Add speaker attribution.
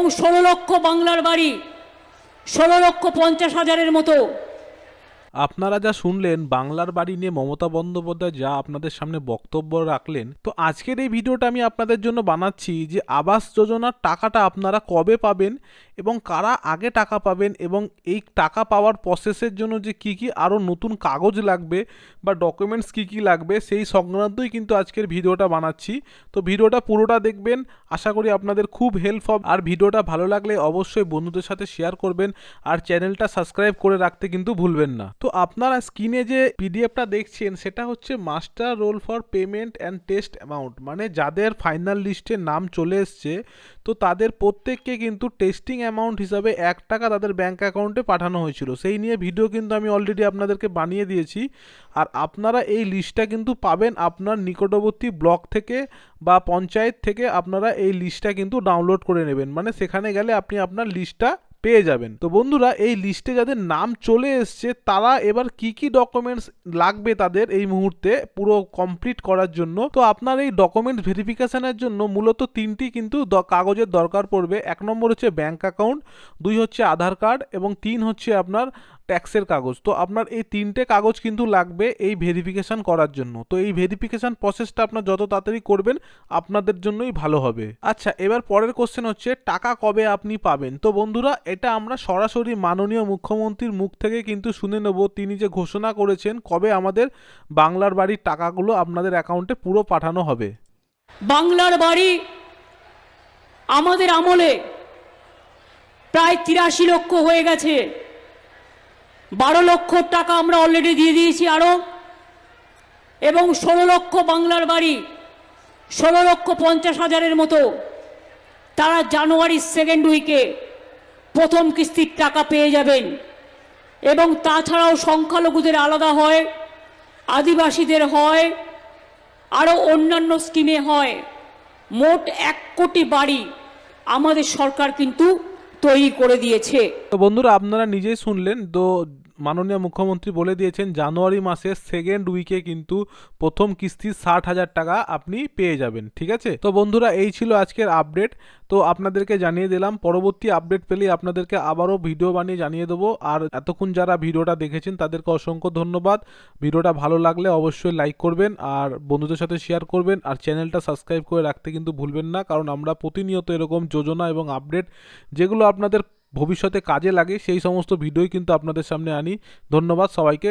Speaker 1: এবং ষোলো লক্ষ বাংলার বাড়ি ষোলো লক্ষ পঞ্চাশ হাজারের মতো
Speaker 2: আপনারা যা শুনলেন, বাংলার বাড়ি নিয়ে মমতা বন্দ্যোপাধ্যায় যা আপনাদের সামনে বক্তব্য রাখলেন, তো আজকের এই ভিডিওটা আমি আপনাদের জন্য বানাচ্ছি যে আবাস যোজনার টাকাটা আপনারা কবে পাবেন এবং কারা আগে টাকা পাবেন এবং এই টাকা পাওয়ার প্রসেসের জন্য যে কি কি আরও নতুন কাগজ লাগবে বা ডকুমেন্টস কি কি লাগবে, সেই সংক্রান্তই কিন্তু আজকের ভিডিওটা বানাচ্ছি। তো ভিডিওটা পুরোটা দেখবেন, আশা করি আপনাদের খুব হেল্প হবে। আর ভিডিওটা ভালো লাগলে অবশ্যই বন্ধুদের সাথে শেয়ার করবেন, আর চ্যানেলটা সাবস্ক্রাইব করে রাখতে কিন্তু ভুলবেন না। তো আপনারা স্ক্রিনে যে পিডিএফটা দেখছেন, সেটা হচ্ছে master roll for payment and test amount. মানে যাদের ফাইনাল লিস্টে নাম চলে এসছে, তো তাদের প্রত্যেককে কিন্তু টেস্টিং অ্যামাউন্ট হিসাবে এক টাকা তাদের ব্যাঙ্ক অ্যাকাউন্টে পাঠানো হয়েছিল। সেই নিয়ে ভিডিও কিন্তু আমি অলরেডি আপনাদেরকে বানিয়ে দিয়েছি। আর আপনারা এই লিস্টটা কিন্তু পাবেন আপনার নিকটবর্তী ব্লক থেকে বা পঞ্চায়েত থেকে আপনারা এই লিস্টটা কিন্তু ডাউনলোড করে নেবেন। মানে সেখানে গেলে আপনি আপনার লিস্টটা পেয়ে যাবেন। তো বন্ধুরা, এই লিস্টে যাদের নাম চলে এসছে, তারা এবার কি কি ডকুমেন্টস লাগবে তাদের এই মুহূর্তে পুরো কমপ্লিট করার জন্য? তো আপনার এই ডকুমেন্টস ভেরিফিকেশনের জন্য মূলত তিনটি কিন্তু কাগজের দরকার পড়বে। এক নম্বর হচ্ছে ব্যাংক অ্যাকাউন্ট দুই হচ্ছে আধার কার্ড এবং তিন হচ্ছে আপনার ট্যাক্সের কাগজ। তো আপনার এই তিনটে কাগজ কিন্তু লাগবে এই ভেরিফিকেশন করার জন্য। তো এই ভেরিফিকেশন প্রসেসটা আপনার যত তাড়াতাড়ি করবেন, আপনাদের জন্যই ভালো হবে। আচ্ছা এবার পরের কোশ্চেন হচ্ছে, টাকা কবে আপনি পাবেন? তো বন্ধুরা, এটা আমরা সরাসরি মাননীয় মুখ্যমন্ত্রীর মুখ থেকে কিন্তু শুনে নেব। তিনি যে ঘোষণা করেছেন, কবে আমাদের বাংলার বাড়ির টাকাগুলো আপনাদের অ্যাকাউন্টে পুরো পাঠানো হবে।
Speaker 1: বাংলার বাড়ি আমাদের আমলে প্রায় তিরাশি লক্ষ হয়ে গেছে। বারো লক্ষ টাকা আমরা অলরেডি দিয়ে দিয়েছি আরও এবং ষোলো লক্ষ বাংলার বাড়ি, ষোলো লক্ষ পঞ্চাশ হাজারের মতো। তারা জানুয়ারির সেকেন্ড উইকে প্রথম কিস্তির টাকা পেয়ে যাবেন। এবং তাছাড়াও সংখ্যালঘুদের আলাদা হয়, আদিবাসীদের হয় আরও অন্যান্য স্কিমে হয়। মোট এক কোটি বাড়ি আমাদের সরকার কিন্তু তৈরি করে দিয়েছে।
Speaker 2: তো বন্ধুরা আপনারা নিজেই শুনলেন তো মাননীয় মুখ্যমন্ত্রী বলে দিয়েছেন, জানুয়ারি মাসের সেকেন্ড উইকে কিন্তু প্রথম কিস্তির ষাট হাজার টাকা আপনি পেয়ে যাবেন, ঠিক আছে? তো বন্ধুরা, এই ছিল আজকের আপডেট তো আপনাদেরকে জানিয়ে দিলাম, পরবর্তী আপডেট পেলেই আপনাদেরকে আবারও ভিডিও বানিয়ে জানিয়ে দেবো। আর এতক্ষণ যারা ভিডিওটা দেখেছেন, তাদেরকে অসংখ্য ধন্যবাদ। ভিডিওটা ভালো লাগলে অবশ্যই লাইক করবেন আর বন্ধুদের সাথে শেয়ার করবেন। আর চ্যানেলটা সাবস্ক্রাইব করে রাখতে কিন্তু ভুলবেন না, কারণ আমরা প্রতিনিয়ত এরকম যোজনা এবং আপডেট যেগুলো আপনাদের ভবিষ্যতে কাজে লাগে সেই সমস্ত ভিডিওই কিন্তু আপনাদের সামনে আনি। ধন্যবাদ সবাইকে।